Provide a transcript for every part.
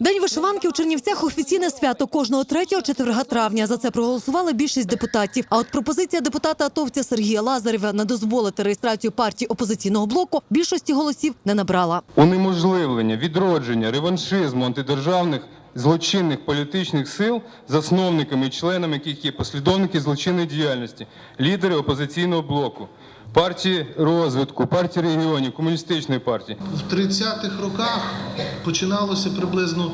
День вишиванки у Чернівцях офіційне свято кожного третього четверга травня. За це проголосували більшість депутатів. А от пропозиція депутата атовця Сергія Лазарєва не дозволити реєстрацію партії опозиційного блоку більшості голосів не набрала. унеможливлення, відродження, реваншизму антидержавних злочинних політичних сил, засновниками і членами яких є послідовники злочинної діяльності, лідери опозиційного блоку, партії розвитку, партії регіонів, комуністичної партії. В 30-х роках починалося приблизно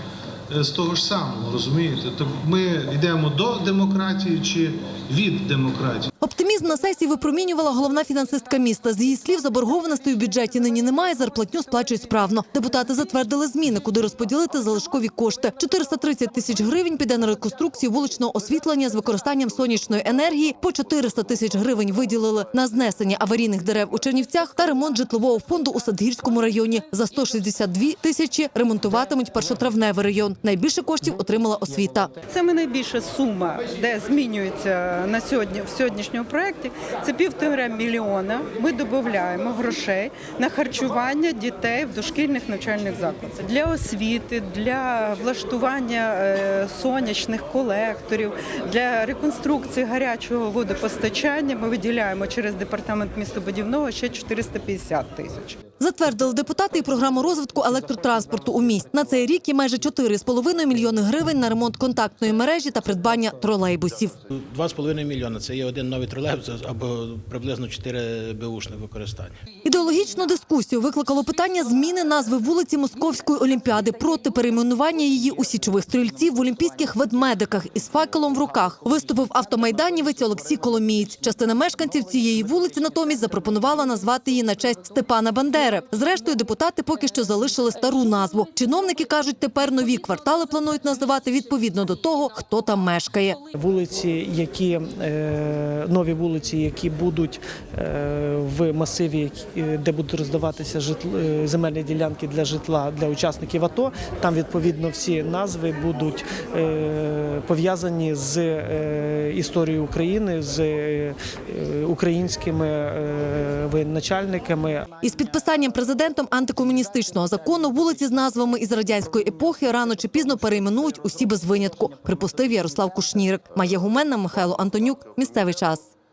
е, з того ж самого, розумієте? Тобто ми йдемо до демократії чи від демократії. Оптимізм на сесії випромінювала головна фінансистка міста. З її слів, заборгованостей у бюджеті нині немає, зарплатню сплачують справно. Депутати затвердили зміни, куди розподілити залишкові кошти. 430 тисяч гривень піде на реконструкцію вуличного освітлення з використанням сонячної енергії. По 400 тисяч гривень виділили на знесення аварійних дерев у Чернівцях та ремонт житлового фонду у Садгірському районі. За 162 тисячі ремонтуватимуть першотравневий район. Найбільше коштів отримала освіта. Саме найбільша сума, де змінюється на сьогодні в сьогоднішньому проєкті, це півтора мільйона. Ми додаємо грошей на харчування дітей в дошкільних навчальних закладах для освіти, для влаштування е, сонячних колекторів, для реконструкції гарячого водопостачання. Ми виділяємо через департамент містобудівного ще 450 тисяч. Затвердили депутати і програму розвитку електротранспорту у місті. На цей рік є майже 4,5 мільйони гривень на ремонт контактної мережі та придбання тролейбусів. 2,5 мільйона це є один новий тролейбус або приблизно 4 беушних використання. Ідеологічну дискусію викликало питання зміни назви вулиці Московської олімпіади проти перейменування її у січових стрільців в олімпійських ведмедиках із факелом в руках. Виступив автомайданівець Олексій Коломієць. Частина мешканців цієї вулиці натомість запропонувала назвати її на честь Степана Бандери. Зрештою, депутати поки що залишили стару назву. Чиновники кажуть, тепер нові квартали планують називати відповідно до того, хто там мешкає. Вулиці, які е, нові вулиці, які будуть е, в масиві, де будуть роздаватися е, земельні ділянки для житла для учасників АТО. Там відповідно всі назви будуть е, пов'язані з е, історією України, з е, українськими е, воєначальниками. Із підписанням президентом антикомуністичного закону вулиці з назвами із радянської епохи рано чи пізно перейменують усі без винятку. Припустив Ярослав Кушнірик. Має гуменна Михайло Антонюк. Місцевий час.